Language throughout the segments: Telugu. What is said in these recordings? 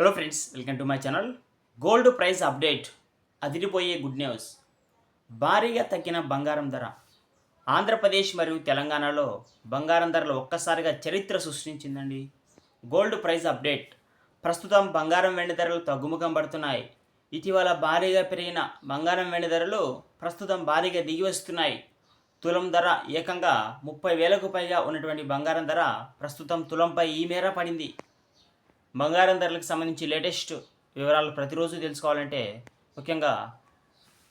Hello friends welcome to my channel gold price update అదిరిపోయే గుడ్ న్యూస్ భారీగా తగ్గిన బంగారం ధర. ఆంధ్రప్రదేశ్ మరియు తెలంగాణలో బంగారం ధరలు ఒక్కసారిగా చరిత్ర సృష్టించిందండి. గోల్డ్ ప్రైస్ అప్డేట్ ప్రస్తుతం బంగారం వెండి ధరలు తగ్గుముఖం పడుతున్నాయి. ఇటీవల భారీగా పెరిగిన బంగారం వెండి ధరలు ప్రస్తుతం భారీగా దిగి వస్తున్నాయి. తులం ధర ఏకంగా ముప్పై వేలకు పైగా ఉన్నటువంటి బంగారం ధర ప్రస్తుతం తులంపై ఈ మేర పడింది. బంగారం ధరలకు సంబంధించి లేటెస్ట్ వివరాలు ప్రతిరోజు తెలుసుకోవాలంటే ముఖ్యంగా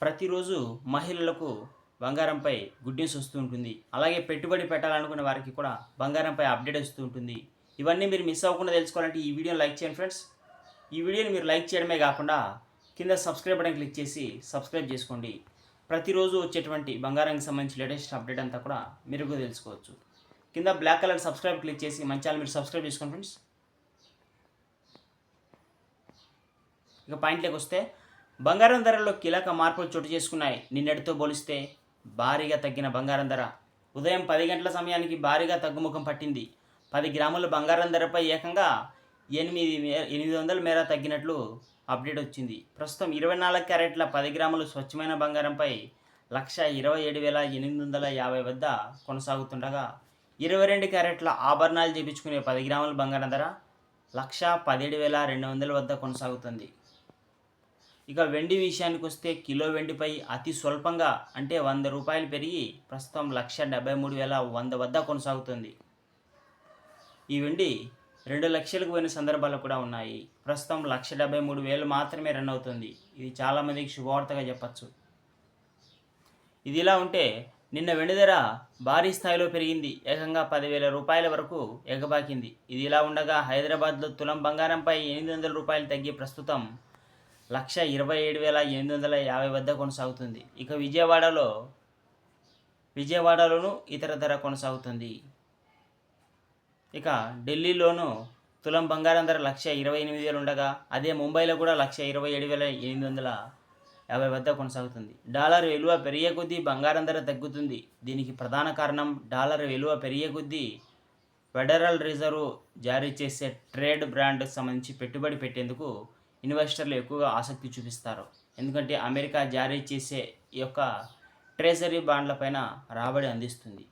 ప్రతిరోజు మహిళలకు బంగారంపై గుడ్ న్యూస్ వస్తూ ఉంటుంది. అలాగే పెట్టుబడి పెట్టాలనుకునే వారికి కూడా బంగారంపై అప్డేట్ వస్తూ ఉంటుంది. ఇవన్నీ మీరు మిస్ అవ్వకుండా తెలుసుకోవాలంటే ఈ వీడియోని లైక్ చేయండి ఫ్రెండ్స్ ఈ వీడియోని మీరు లైక్ చేయడమే కాకుండా కింద సబ్స్క్రైబ్ బటన్ క్లిక్ చేసి సబ్స్క్రైబ్ చేసుకోండి. ప్రతిరోజు వచ్చేటువంటి బంగారానికి సంబంధించి లేటెస్ట్ అప్డేట్ అంతా కూడా మీరు తెలుసుకోవచ్చు. కింద బ్లాక్ కలర్ సబ్స్క్రైబ్ క్లిక్ చేసి మంచి మీరు సబ్స్క్రైబ్ చేసుకోండి ఫ్రెండ్స్ ఇక పాయింట్లోకి వస్తే బంగారం ధరల్లో కీలక మార్పులు చోటు చేసుకున్నాయి. నిన్నటితో పోలిస్తే భారీగా తగ్గిన బంగారం ధర. ఉదయం పది గంటల సమయానికి భారీగా తగ్గుముఖం పట్టింది. పది గ్రాముల బంగారం ధరపై ఏకంగా ఎనిమిది మే ఎనిమిది వందల మేర తగ్గినట్లు అప్డేట్ వచ్చింది. ప్రస్తుతం ఇరవై నాలుగు క్యారెట్ల పది గ్రాములు స్వచ్ఛమైన బంగారంపై లక్ష ఇరవై ఏడు వేల ఎనిమిది వందల యాభై వద్ద కొనసాగుతుండగా ఇరవై రెండు క్యారెట్ల ఆభరణాలు చేపించుకునే పది గ్రాముల బంగారం ధర లక్ష పదిహేడు వేల రెండు వందల వద్ద కొనసాగుతుంది. ఇక వెండి విషయానికి వస్తే కిలో వెండిపై అతి స్వల్పంగా అంటే వంద రూపాయలు పెరిగి ప్రస్తుతం లక్ష డెబ్బై మూడు వేల వంద వద్ద కొనసాగుతుంది. ఈ వెండి రెండు లక్షలకు పోయిన సందర్భాలు కూడా ఉన్నాయి. ప్రస్తుతం లక్ష డెబ్బై మూడు వేలు మాత్రమే రన్ అవుతుంది. ఇది చాలామందికి శుభవార్తగా చెప్పచ్చు. ఇది ఇలా ఉంటే నిన్న వెండి ధర భారీ స్థాయిలో పెరిగింది. ఏకంగా పదివేల రూపాయల వరకు ఎగబాకింది. ఇది ఇలా ఉండగా హైదరాబాద్లో తులం బంగారంపై ఎనిమిది వందల రూపాయలు తగ్గి ప్రస్తుతం లక్ష ఇరవై ఏడు వేల ఎనిమిది వందల యాభై వద్ద కొనసాగుతుంది. ఇక విజయవాడలో విజయవాడలోనూ ఇతర ధర కొనసాగుతుంది. ఇక ఢిల్లీలోనూ తులం బంగారం ధర లక్ష ఇరవై ఎనిమిది వేలు ఉండగా అదే ముంబైలో కూడా లక్ష ఇరవై ఏడు వేల ఎనిమిది వందల యాభై వద్ద కొనసాగుతుంది. డాలర్ విలువ పెరిగే కొద్దీ బంగారం ధర తగ్గుతుంది. దీనికి ప్రధాన కారణం డాలర్ విలువ పెరిగే కొద్దీ ఫెడరల్ రిజర్వ్ జారీ చేసే ట్రేడ్ బ్రాండ్ సంబంధించి పెట్టుబడి పెట్టేందుకు ఇన్వెస్టర్లు ఎక్కువగా ఆసక్తి చూపిస్తారు. ఎందుకంటే అమెరికా జారీ చేసే ఈ యొక్క ట్రెజరీ బాండ్లపైన రాబడి అందిస్తుంది.